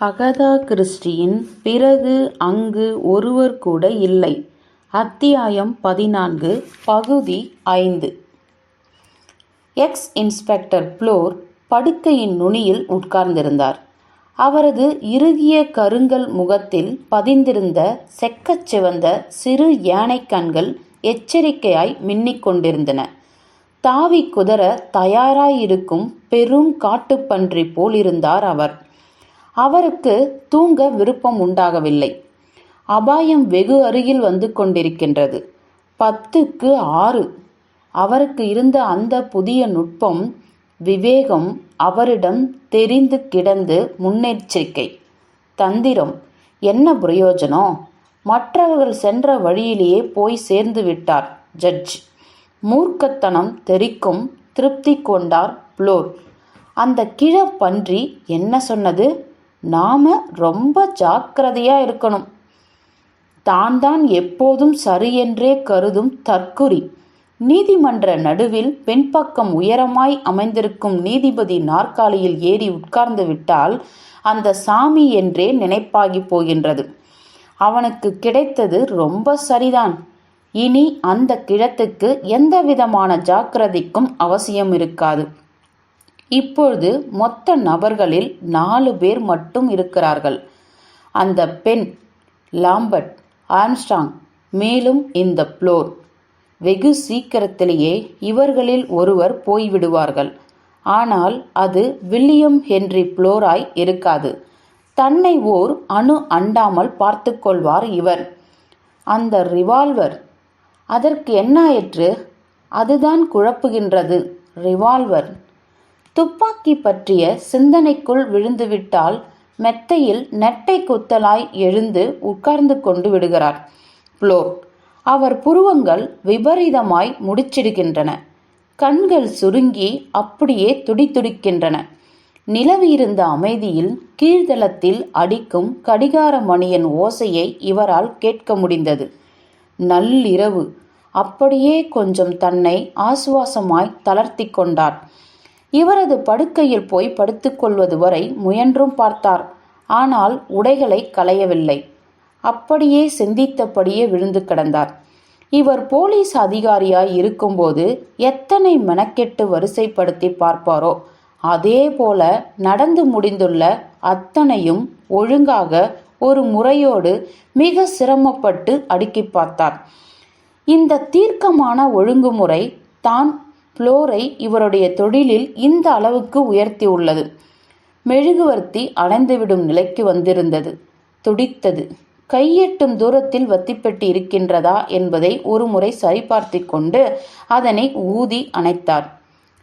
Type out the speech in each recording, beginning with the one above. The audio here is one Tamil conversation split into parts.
அகதா கிறிஸ்டியின் பிறகு அங்கு ஒருவர் கூட இல்லை. அத்தியாயம் பதினான்கு பகுதி ஐந்து. எக்ஸ் இன்ஸ்பெக்டர் புளோர் படுக்கையின் நுனியில் உட்கார்ந்திருந்தார். அவரது இறுகிய கருங்கல் முகத்தில் பதிந்திருந்த செக்கச் சிவந்த சிறு யானைக் கண்கள் எச்சரிக்கையாய் மின்னிக் கொண்டிருந்தன. தாவி குதற தயாராயிருக்கும் பெரும் காட்டுப்பன்றி போலிருந்தார் அவர். அவருக்கு தூங்க விருப்பம் உண்டாகவில்லை. அபாயம் வெகு அருகில் வந்து கொண்டிருக்கின்றது. பத்துக்கு ஆறு. அவருக்கு இருந்த அந்த புதிய நுட்பம் விவேகம் அவரிடம் தெரிந்து கிடந்து முன்னெச்சரிக்கை. தந்திரம். என்ன பிரயோஜனம்? மற்றவர்கள் சென்ற வழியிலேயே போய் சேர்ந்து விட்டார் ஜட்ஜ். மூர்க்கத்தனம் தெரிக்கும் திருப்தி கொண்டார் புளோர். அந்த கிழ பன்றி என்ன சொன்னது? நாம ரொம்ப ஜாக்கிரதையா இருக்கணும். தான் தான் எப்போதும் என்றே கருதும் தற்குறி. நீதிமன்ற நடுவில் பின்பக்கம் உயரமாய் அமைந்திருக்கும் நீதிபதி நாற்காலியில் ஏறி உட்கார்ந்து விட்டால் அந்த சாமி என்றே நினைப்பாகி போகின்றது. அவனுக்கு கிடைத்தது ரொம்ப சரிதான். இனி அந்த கிழத்துக்கு எந்த விதமான ஜாக்கிரதைக்கும் அவசியம் இருக்காது. இப்பொழுது மொத்த நபர்களில் நாலு பேர் மட்டும் இருக்கிறார்கள். அந்த பெண் லாம்பர்ட் ஆம்ஸ்டாங் மேலும் இந்த புளோர் வெகு சீக்கிரத்திலேயே இவர்களில் ஒருவர் போய்விடுவார்கள். ஆனால் அது வில்லியம் ஹென்றி புளோராய் இருக்காது. தன்னை ஓர் அணு அண்டாமல் பார்த்து கொள்வார் இவர். அந்த ரிவால்வர் அதற்கு என்னாயிற்று? அதுதான் குழப்புகின்றது ரிவால்வர். துப்பாக்கி பற்றிய சிந்தனைக்குள் விழுந்துவிட்டால் மெத்தையில் நெட்டை குத்தலாய் எழுந்து உட்கார்ந்து கொண்டு விடுகிறார். புளோர் அவர் புருவங்கள் விபரீதமாய் முடிச்சிடுகின்றன. கண்கள் சுருங்கி அப்படியே துடிதுடிக்கின்றன நிலவியிருந்த அமைதியில் கீழ்தளத்தில் அடிக்கும் கடிகார மணியின் ஓசையை இவரால் கேட்க முடிந்தது. நள்ளிரவு. அப்படியே கொஞ்சம் தன்னை ஆசுவாசமாய் தளர்த்தி கொண்டார். இவரது படுக்கையில் போய் படுத்துக்கொள்வது வரை முயன்றும் பார்த்தார். ஆனால் உடைகளை களையவில்லை. அப்படியே சிந்தித்தபடியே விழுந்து கிடந்தார். இவர் போலீஸ் அதிகாரியாய் இருக்கும்போது எத்தனை மெனக்கெட்டு வரிசைப்படுத்தி பார்ப்பாரோ அதே போல நடந்து முடிந்துள்ள அத்தனையும் ஒழுங்காக ஒரு முறையோடு மிக சிரமப்பட்டு அடுக்கி பார்த்தார். இந்த தீர்க்கமான ஒழுங்குமுறை தான் புளோரை இவருடைய தொழிலில் இந்த அளவுக்கு உயர்த்தியுள்ளது மெழுகுவர்த்தி அடைந்துவிடும் நிலைக்கு வந்திருந்தது. துடித்தது. கையெட்டும் தூரத்தில் வத்திப்பட்டு இருக்கின்றதா என்பதை ஒருமுறை சரிபார்த்து கொண்டு அதனை ஊதி அணைத்தார்.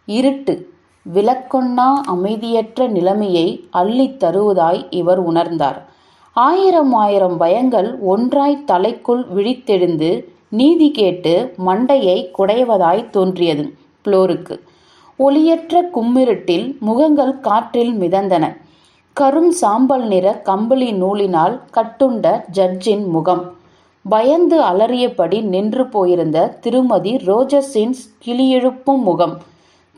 இருட்டு. விளக்கொண்ணா அமைதியற்ற நிலைமையை அள்ளித் தருவதாய் இவர் உணர்ந்தார். ஆயிரம் ஆயிரம் பயங்கள் ஒன்றாய் தலைக்குள் விழித்தெழுந்து நீதி கேட்டு மண்டையை குடைவதாய் தோன்றியது. புளோருக்கு ஒளியற்ற கும்மிருட்டில் முகங்கள் காற்றில் மிதந்தன. கரும் சாம்பல் நிற கம்பளி நூலினால் கட்டுண்ட ஜட்ஜின் முகம். பயந்து அலறியபடி நின்று போயிருந்த திருமதி ரோஜஸின் கிளியெழுப்பும் முகம்.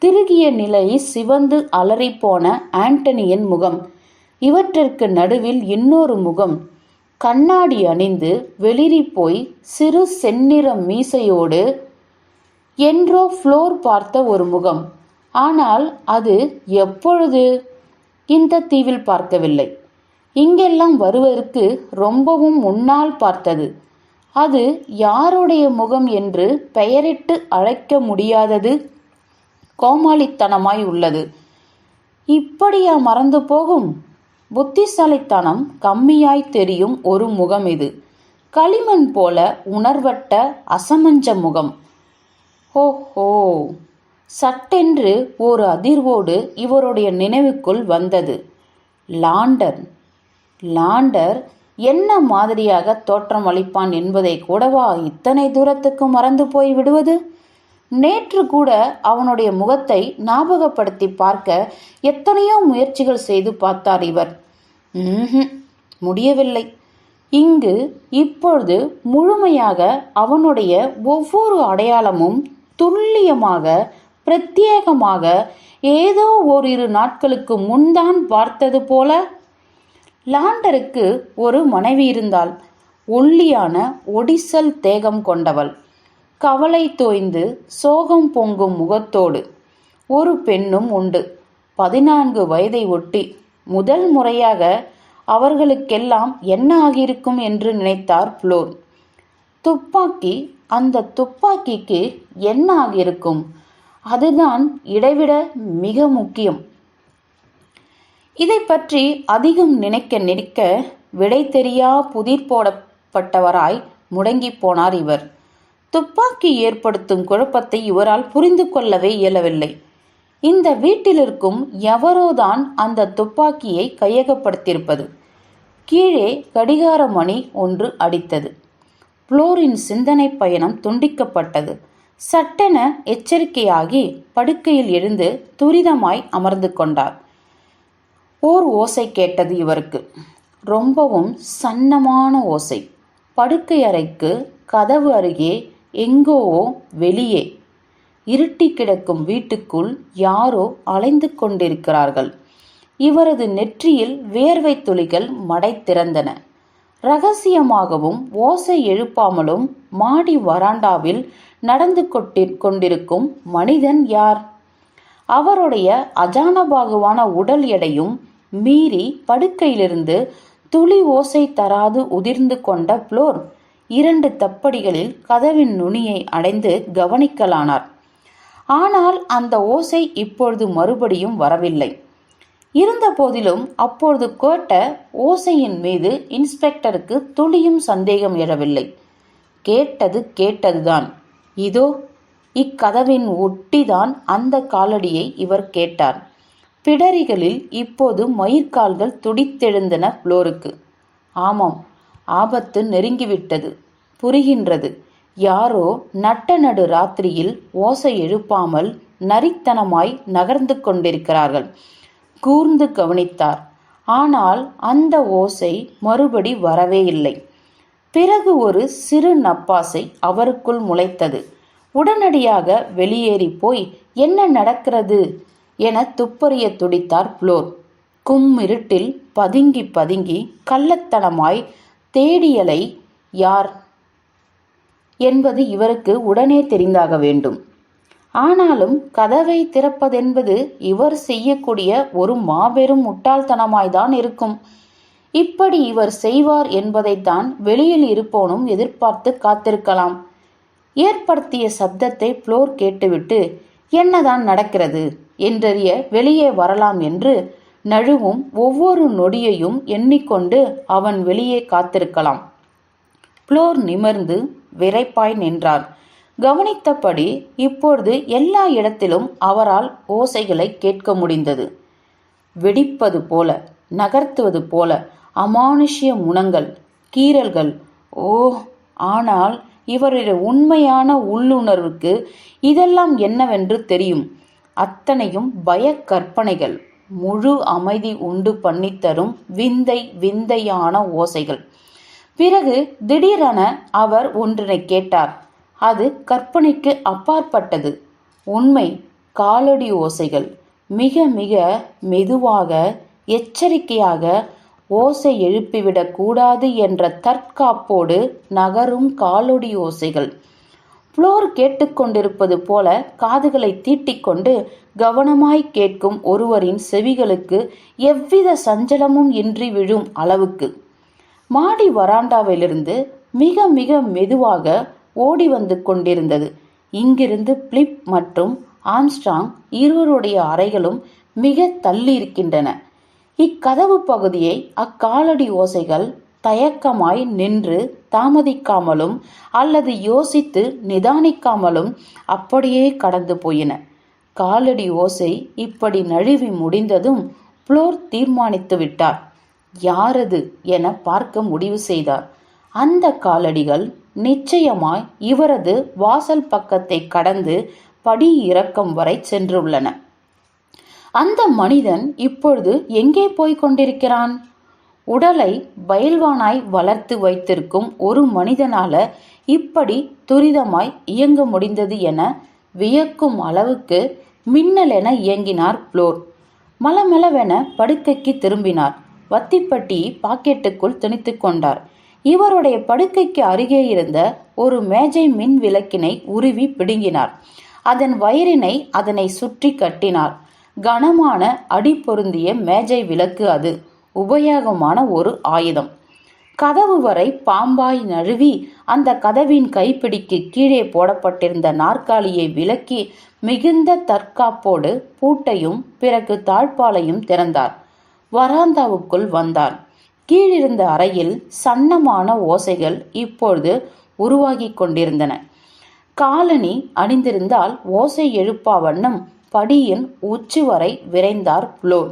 திருகிய நிலை சிவந்து அலறிப்போன ஆண்டனியின் முகம். இவற்றிற்கு நடுவில் இன்னொரு முகம். கண்ணாடி அணிந்து வெளிரி போய் சிறு செந்நிற மீசையோடு என்றோ ஃப்ளோர் பார்த்த ஒரு முகம். ஆனால் அது எப்பொழுது? இந்த தீவில் பார்க்கவில்லை. இங்கெல்லாம் வருவதற்கு ரொம்பவும் முன்னால் பார்த்தது. அது யாருடைய முகம் என்று பெயரிட்டு அழைக்க முடியாதது? கோமாளித்தனமாய் உள்ளது. இப்படியா மறந்து போகும்? புத்திசாலித்தனம் கம்மியாய் தெரியும் ஒரு முகம் இது. களிமண் போல உணர்வட்ட அசமஞ்ச முகம். ஓஹோ. சட்டென்று ஒரு அதிர்வோடு இவருடைய நினைவுக்குள் வந்தது. லாண்டர். லாண்டர் என்ன மாதிரியாக தோற்றமளிப்பான் என்பதை கூடவா இத்தனை தூரத்துக்கு மறந்து போய் விடுவது? நேற்று கூட அவனுடைய முகத்தை ஞாபகப்படுத்தி பார்க்க எத்தனையோ முயற்சிகள் செய்து பார்த்தார் இவர். முடியவில்லை. இங்கு இப்பொழுது முழுமையாக அவனுடைய ஒவ்வொரு அடையாளமும் துல்லியமாக பிரத்யேகமாக ஏதோ ஓரிரு நாட்களுக்கு முன்தான் பார்த்தது போல லாண்டருக்கு ஒரு மனைவி இருந்தாள். ஒல்லியான ஒடிசல் தேகம் கொண்டவள். கவலை தோய்ந்து சோகம் பொங்கும் முகத்தோடு ஒரு பெண்ணும் உண்டு. பதினான்கு வயதை ஒட்டி முதல் முறையாக அவர்களுக்கெல்லாம் என்ன ஆகியிருக்கும் என்று நினைத்தார் புளோர் துப்பாக்கி அந்த துப்பாக்கிக்கு என்ன ஆகியிருக்கும் அதுதான் இடைவிட மிக முக்கியம். இதை பற்றி அதிகம் நினைக்க நினைக்க விடை தெரியா புதிர் போடப்பட்டவராய் முடங்கி போனார் இவர். துப்பாக்கி ஏற்படுத்தும் குழப்பத்தை இவரால் புரிந்து கொள்ளவே இயலவில்லை. இந்த வீட்டிலிருக்கும் எவரோதான் அந்த துப்பாக்கியை கையகப்படுத்தியிருப்பது? கீழே கடிகார மணி ஒன்று அடித்தது. புளோரின் சிந்தனை பயணம் துண்டிக்கப்பட்டது. சட்டென எச்சரிக்கையாகி படுக்கையில் எழுந்து துரிதமாய் அமர்ந்து கொண்டார். ஓர் ஓசை கேட்டது இவருக்கு. ரொம்பவும் சன்னமான ஓசை. படுக்கை அறைக்கு கதவு அருகே எங்கோவோ வெளியே இருட்டி கிடக்கும் வீட்டுக்குள் யாரோ அலைந்து கொண்டிருக்கிறார்கள். இவரது நெற்றியில் வேர்வை துளிகள் மடை திறந்தன ரகசியமாகவும் ஓசை எழுப்பாமலும் மாடி வராண்டாவில் நடந்து கொண்டிருக்கும் மனிதன் யார்? அவருடைய அஜானபாகுவான உடல் எடையும் மீறி படுக்கையிலிருந்து துளி ஓசை தராது உதிர்ந்து கொண்ட புளோர் இரண்டு தப்படிகளில் கதவின் நுனியை அடைந்து கவனிக்கலானார். ஆனால் அந்த ஓசை இப்பொழுது மறுபடியும் வரவில்லை. இருந்த போதிலும் அப்பொழுது கேட்ட ஓசையின் மீது இன்ஸ்பெக்டருக்கு துளியும் சந்தேகம் எழவில்லை. கேட்டது கேட்டதுதான். இதோ இக்கதவின் ஒட்டிதான் அந்த காலடியை இவர் கேட்டார். பிடரிகளில் இப்போது மயிர்கால்கள் துடித்தெழுந்தன புளோருக்கு ஆமாம் ஆபத்து நெருங்கிவிட்டது புரிகின்றது. யாரோ நட்ட நடு ராத்திரியில் ஓசை எழுப்பாமல் நரித்தனமாய் நகர்ந்து கொண்டிருக்கிறார்கள். கூர்ந்து கவனித்தார். ஆனால் அந்த ஓசை மறுபடி வரவே இல்லை. பிறகு ஒரு சிறு நப்பாசை அவருக்குள் முளைத்தது. உடனடியாக வெளியேறி போய் என்ன நடக்கிறது? என துப்பறிய துடித்தார் புளோர் கும்மிருட்டில் பதுங்கி பதுங்கி கள்ளத்தனமாய் தேடியலை யார்? என்பது இவருக்கு உடனே தெரிந்தாக வேண்டும். ஆனாலும் கதவை திறப்பதென்பது இவர் செய்யக்கூடிய ஒரு மாபெரும் முட்டாள்தனமாய்தான் இருக்கும். இப்படி இவர் செய்வார் என்பதைத்தான் வெளியில் இருப்போனும் எதிர்பார்த்து காத்திருக்கலாம். ஏற்படுத்திய சப்தத்தை புளோர் கேட்டுவிட்டு என்னதான் நடக்கிறது என்றறிய வெளியே வரலாம் என்று நழுவும் ஒவ்வொரு நொடியையும் எண்ணிக்கொண்டு அவன் வெளியே காத்திருக்கலாம். புளோர் நிமிர்ந்து விரைப்பாய் நின்றார். கவனித்தபடி இப்பொழுது எல்லா இடத்திலும் அவரால் ஓசைகளை கேட்க முடிந்தது. வெடிப்பது போல நகர்த்துவது போல அமானுஷ்ய முனங்கள் கீறல்கள் ஓ ஆனால் இவருடைய உண்மையான உள்ளுணர்வுக்கு இதெல்லாம் என்னவென்று தெரியும். அத்தனையும் பய கற்பனைகள் முழு அமைதி உண்டு பண்ணித்தரும் விந்தை விந்தையான ஓசைகள். பிறகு திடீரென அவர் ஒன்றினை கேட்டார். அது கற்பனைக்கு அப்பாற்பட்டது. உண்மை காலடி ஓசைகள். மிக மிக மெதுவாக எச்சரிக்கையாக ஓசை எழுப்பிவிடக் கூடாது என்ற தற்காப்போடு நகரும் காலொடி ஓசைகள். புளோர் கேட்டுக்கொண்டிருப்பது போல காதுகளை தீட்டிக்கொண்டு கவனமாய் கேட்கும் ஒருவரின் செவிகளுக்கு எவ்வித சஞ்சலமும் இன்றி விழும் அளவுக்கு. மாடி வராண்டாவிலிருந்து மிக மிக மெதுவாக ஓடி வந்து கொண்டிருந்தது. இங்கிருந்து பிளிப் மற்றும் ஆம்ஸ்ட்ராங் இருவருடைய அறைகளும் மிக தள்ளி இருக்கின்றன இக்கதவு பகுதியை அக்காலடி ஓசைகள் தயக்கமாய் நின்று தாமதிக்காமலும் அல்லது யோசித்து நிதானிக்காமலும் அப்படியே கடந்து போயின. காலடி ஓசை இப்படி நழுவி முடிந்ததும் புளோர் தீர்மானித்து விட்டார். யாரது என பார்க்க முடிவு செய்தார். அந்த காலடிகள் நிச்சயமாய் இவரது வாசல் பக்கத்தை கடந்து படி இறக்கம் வரை சென்றுள்ளன. அந்த மனிதன் இப்பொழுது எங்கே போய்க் கொண்டிருக்கிறான்? உடலை பயில்வானாய் வளர்த்து வைத்திருக்கும் ஒரு மனிதனால இப்படி துரிதமாய் இயங்க முடிந்தது என வியக்கும் அளவுக்கு மின்னலென இயங்கினார் புளோர் மலமளவென படுக்கைக்கு திரும்பினார். வத்திப்பட்டி பாக்கெட்டுக்குள் திணித்து கொண்டார். இவருடைய படுக்கைக்கு அருகே இருந்த ஒரு மேஜை மின் விளக்கினை உருவி பிடுங்கினார். அதன் வயிறினை அதனை சுற்றி கட்டினார். கனமான அடி பொருந்திய மேஜை விளக்கு அது. உபயோகமான ஒரு ஆயுதம். கதவு வரை பாம்பாய் நழுவி அந்த கதவின் கைப்பிடிக்கு கீழே போடப்பட்டிருந்த நாற்காலியை விலக்கி மிகுந்த தற்காப்போடு பூட்டையும் பிறகு தாழ்பாலையும் திறந்தார். வராந்தாவுக்குள் வந்தார் கீழிருந்த அறையில் சன்னமான ஓசைகள் இப்பொழுது உருவாகி கொண்டிருந்தன. காலனி அணிந்திருந்தால் ஓசை எழுப்பா வண்ணம் படியின் உச்சி வரை விரைந்தார் புலோன்.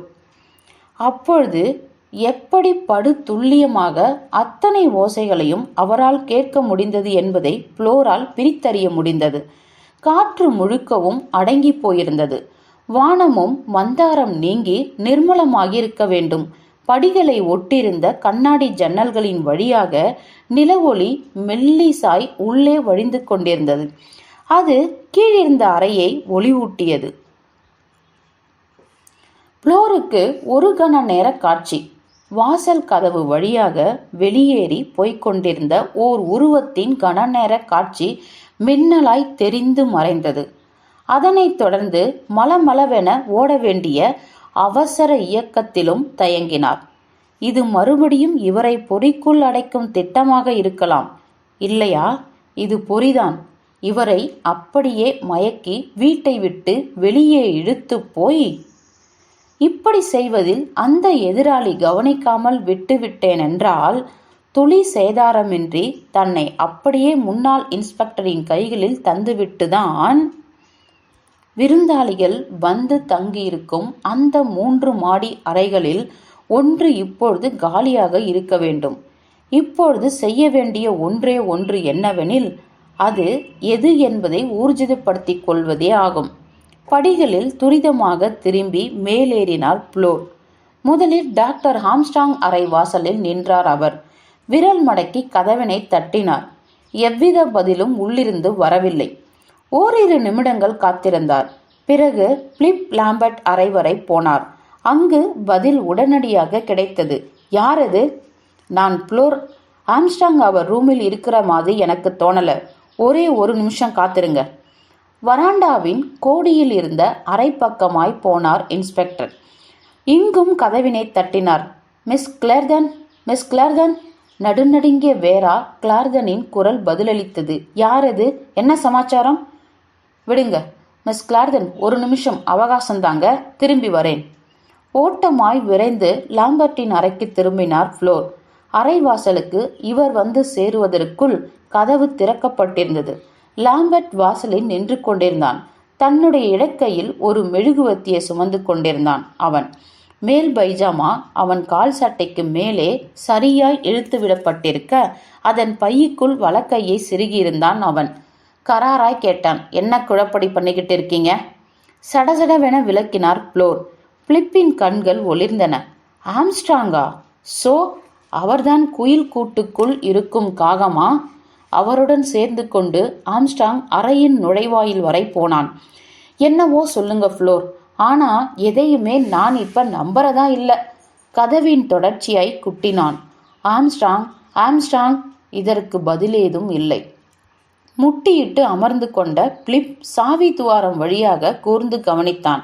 அப்பொழுது எப்படி படு துல்லியமாக அத்தனை ஓசைகளையும் அவரால் கேட்க முடிந்தது என்பதை புளோரால் பிரித்தறிய முடிந்தது. காற்று முழுக்கவும் அடங்கி போயிருந்தது. வானமும் மந்தாரம் நீங்கி நிர்மலமாகியிருக்க வேண்டும். படிகளை ஒட்டிருந்த கண்ணாடி ஜன்னல்களின் வழியாக நிலவொளி மெல்லிசாய் உள்ளே வழிந்து கொண்டிருந்தது. அது கீழிருந்த அறையை ஒளிவூட்டியது. புளோருக்கு ஒரு கண நேர காட்சி. வாசல் கதவு வழியாக வெளியேறி போய்க் கொண்டிருந்த ஓர் உருவத்தின் கனநேர காட்சி மின்னலாய் தெரிந்து மறைந்தது. அதனைத் தொடர்ந்து மலமளவென ஓட வேண்டிய அவசர இயக்கத்திலும் தயங்கினார். இது மறுபடியும் இவரை பொறிக்குள் அடைக்கும் திட்டமாக இருக்கலாம். இல்லையா? இது பொறிதான். இவரை அப்படியே மயக்கி வீட்டை விட்டு வெளியே இழுத்து போய். இப்படி செய்வதில் அந்த எதிராளி கவனிக்காமல் விட்டுவிட்டேன் என்றால் துளி சேதாரமின்றி தன்னை அப்படியே முன்னாள் இன்ஸ்பெக்டரின் கைகளில் தந்துவிட்டுதான் விருந்தாளிகள் வந்து தங்கியிருக்கும் அந்த மூன்று மாடி அறைகளில் ஒன்று இப்பொழுது காலியாக இருக்க வேண்டும். இப்பொழுது செய்ய வேண்டிய ஒன்றே ஒன்று என்னவெனில் அது எது என்பதை ஊர்ஜிதப்படுத்திக் கொள்வதே ஆகும். படிகளில் துரிதமாக திரும்பி மேலேறினார் புளோர். முதலில் டாக்டர் ஹாம்ஸ்டாங் அறை வாசலில் நின்றார் அவர். விரல் மடக்கி கதவினை தட்டினார். எவ்வித பதிலும் உள்ளிருந்து வரவில்லை. ஓரிரு நிமிடங்கள் காத்திருந்தார். பிறகு பிளிப் லாம்பர்ட் அறை வரை போனார். அங்கு பதில் உடனடியாக கிடைத்தது. யார் அது? நான் புளோர். ஆம்ஸ்டாங் அவர் ரூமில் இருக்கிற மாதிரி எனக்கு தோணல. ஒரே ஒரு நிமிஷம் காத்திருங்க. வராண்டாவின் கோடியில் இருந்த அரை பக்கமாய் போனார் இன்ஸ்பெக்டர். இங்கும் கதவினை தட்டினார். மிஸ் கிளர்தன் மிஸ் கிளர்தன் நடுநடுங்கிய வேரா கிளார்தனின் குரல் பதிலளித்தது. யார் அது? என்ன சமாச்சாரம்? விடுங்க. மிஸ் கிளார்தன் ஒரு நிமிஷம் அவகாசந்தாங்க திரும்பி வரேன். ஓட்டமாய் விரைந்து லாம்பர்ட்டின் அறைக்கு திரும்பினார் ஃப்ளோர். அறை வாசலுக்கு இவர் வந்து சேருவதற்குள் கதவு திறக்கப்பட்டிருந்தது. லாம்பர்ட் வாசலில் நின்று கொண்டிருந்தான். தன்னுடைய இடக்கையில் ஒரு மெழுகுவத்தியை சுமந்து கொண்டிருந்தான் அவன். மேல் பைஜாமா அவன் கால் சட்டைக்கு மேலே சரியாய் இழுத்து விடப்பட்டிருக்க அதன் பையுக்குள் வலக்கையை சிறுகியிருந்தான் அவன். கராராய் கேட்டான். என்ன குழப்படி பண்ணிக்கிட்டு இருக்கீங்க? சடசடவென விளக்கினார் ப்ளோர் பிளிப்பின் கண்கள் ஒளிர்ந்தன. ஆம்ஸ்ட்ராங்கா? சோ அவர்தான் குயில் கூட்டுக்குள் இருக்கும் காகமா? அவருடன் சேர்ந்து கொண்டு ஆம்ஸ்டாங் அறையின் நுழைவாயில் வரை போனான். என்னவோ சொல்லுங்க ஃப்ளோர் ஆனா எதையுமே நான் இப்ப நம்புறதா இல்லை. கதவின் தொடர்ச்சியாய் குட்டினான். ஆம்ஸ்டாங் ஆம்ஸ்டாங் இதற்கு பதிலேதும் இல்லை. முட்டியிட்டு அமர்ந்து கொண்ட பிளிப் சாவி துவாரம் வழியாக கூர்ந்து கவனித்தான்.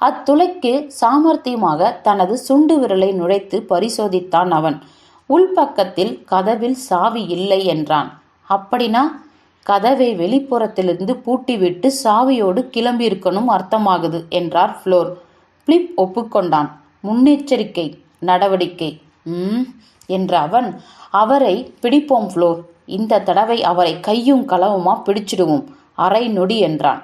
அத்துளைக்கு சாமர்த்தியமாக தனது சுண்டு விரலை நுழைத்து பரிசோதித்தான் அவன். உள்பக்கத்தில் கதவில் சாவி இல்லை என்றான். அப்படின்னா கதவை வெளிப்புறத்திலிருந்து பூட்டிவிட்டு சாவியோடு கிளம்பியிருக்கணும் அர்த்தமாகுது என்றார் ஃப்ளோர். பிளிப் ஒப்புக்கொண்டான். முன்னெச்சரிக்கை நடவடிக்கை. ம் என்ற அவன் அவரை பிடிப்போம் ஃப்ளோர். இந்த தடவை அவரை கையும் களவுமா பிடிச்சிடுவோம். அரை நொடி என்றான்.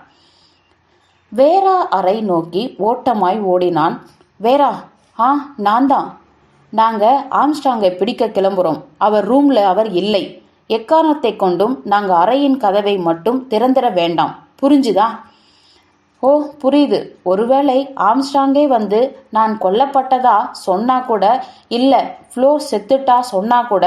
வேரா அறை நோக்கி ஓட்டமாய் ஓடினான். வேறா ஆ நான் தான் நாங்கள் ஆம்ஸ்டாங்கை பிடிக்க கிளம்புறோம். அவர் ரூமில் அவர் இல்லை. எக்காரணத்தை கொண்டும் நாங்கள் அறையின் கதவை மட்டும் திறந்துட வேண்டாம். புரிஞ்சுதா? ஓ புரியுது. ஒருவேளை ஆம்ஸ்டாங்கே வந்து நான் கொல்லப்பட்டதா சொன்னா கூட இல்லை ஃப்ளோர் செத்துட்டா சொன்னா கூட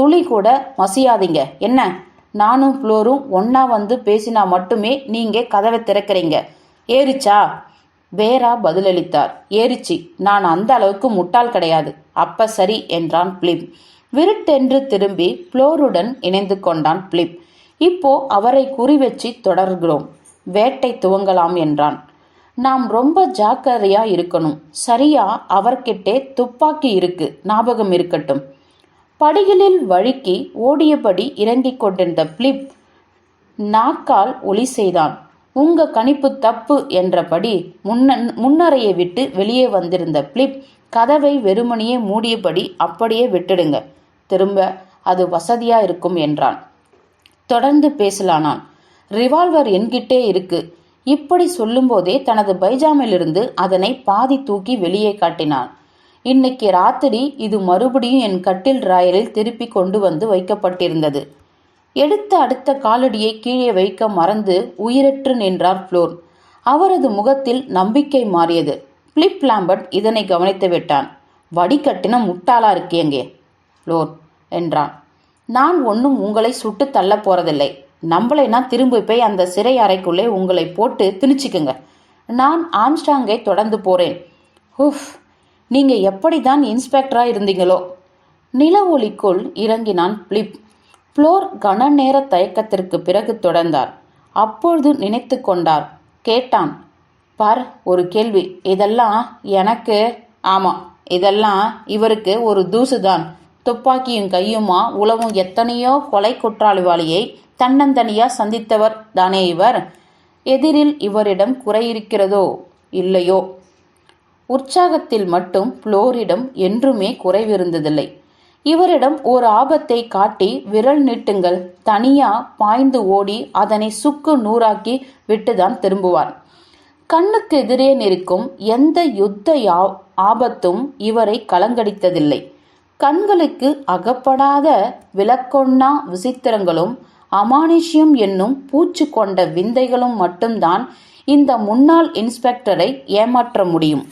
துளி கூட மசியாதீங்க. என்ன? நானும் ஃப்ளோரும் ஒன்றா வந்து பேசினா மட்டுமே நீங்கள் கதவை திறக்கிறீங்க. ஏறிச்சா? வேரா பதிலளித்தார். ஏறிச்சி. நான் அந்த அளவுக்கு முட்டாள் கிடையாது. அப்ப சரி என்றான் பிலிப். விருட்டென்று திரும்பி புளோருடன் இணைந்து கொண்டான் பிலிப். இப்போ அவரை குறிவச்சு தொடர்கிறோம். வேட்டை துவங்கலாம் என்றான். நாம் ரொம்ப ஜாக்கிரதையா இருக்கணும். சரியா அவர்கிட்டே துப்பாக்கி இருக்கு. ஞாபகம் இருக்கட்டும். படிகளில் வழுக்கி ஓடியபடி இறங்கிக் கொண்டிருந்த பிலிப் நாக்கால் ஒலி செய்தான். உங்க கணிப்பு தப்பு என்றபடி முன்ன முன்னரையை விட்டு வெளியே வந்திருந்த பிலிப் கதவை வெறுமனையே மூடியபடி அப்படியே விட்டுடுங்க. திரும்ப அது வசதியா இருக்கும் என்றான். தொடர்ந்து பேசலானான். ரிவால்வர் என்கிட்டே இருக்கு. இப்படி சொல்லும்போதே தனது பைஜாமிலிருந்து அதனை பாதி தூக்கி வெளியே காட்டினான். இன்னைக்கு ராத்திரி இது மறுபடியும் என் கட்டில் ராயலில் திருப்பி கொண்டு வந்து வைக்கப்பட்டிருந்தது. எடுத்த அடுத்த காலடியை கீழே வைக்க மறந்து உயிரற்று நின்றார் ஃப்ளோர். அவரது முகத்தில் நம்பிக்கை மாறியது. பிளிப் லாம்பர்ட் இதனை கவனித்து விட்டான். வடிகட்டின முட்டாளா இருக்கேங்கே ஃப்ளோர் என்றான். நான் ஒன்றும் உங்களை சுட்டு தள்ள போறதில்லை. நான் திரும்பி போய் அந்த சிறை அறைக்குள்ளே உங்களை போட்டு திணிச்சுக்குங்க. நான் ஆம்ஸ்டாங்கை தொடர்ந்து போறேன். நீங்கள் எப்படி தான் இன்ஸ்பெக்டரா இருந்தீங்களோ? நில ஒளிக்குள் இறங்கினான் பிளிப் புளோர் கன நேர தயக்கத்திற்கு பிறகு தொடர்ந்தார். அப்பொழுது நினைத்து கொண்டார். கேட்டான் பார் ஒரு கேள்வி. இதெல்லாம் எனக்கு ஆமா இதெல்லாம் இவருக்கு ஒரு தூசுதான். துப்பாக்கியும் கையுமா? உளவும் எத்தனையோ கொலை குற்றாளிவாளியை தன்னந்தனியா சந்தித்தவர் தானே இவர்? எதிரில் இவரிடம் குறையிருக்கிறதோ இல்லையோ? உற்சாகத்தில் மட்டும் புளோரிடம் என்றுமே குறைவிருந்ததில்லை. இவரிடம் ஒரு ஆபத்தை காட்டி விரல் நீட்டுங்கள். தனியா பாய்ந்து ஓடி அதனை சுக்கு நூறாக்கி விட்டுதான் திரும்புவார். கண்ணுக்கு எதிரே நிற்கும் எந்த யுத்த யா- ஆபத்தும் இவரை கலங்கடித்ததில்லை. கண்களுக்கு அகப்படாத விளக்கொண்ணா விசித்திரங்களும் அமானுஷ்யம் என்னும் பூச்சு கொண்ட விந்தைகளும் மட்டும்தான் இந்த முன்னாள் இன்ஸ்பெக்டரை ஏமாற்ற முடியும்.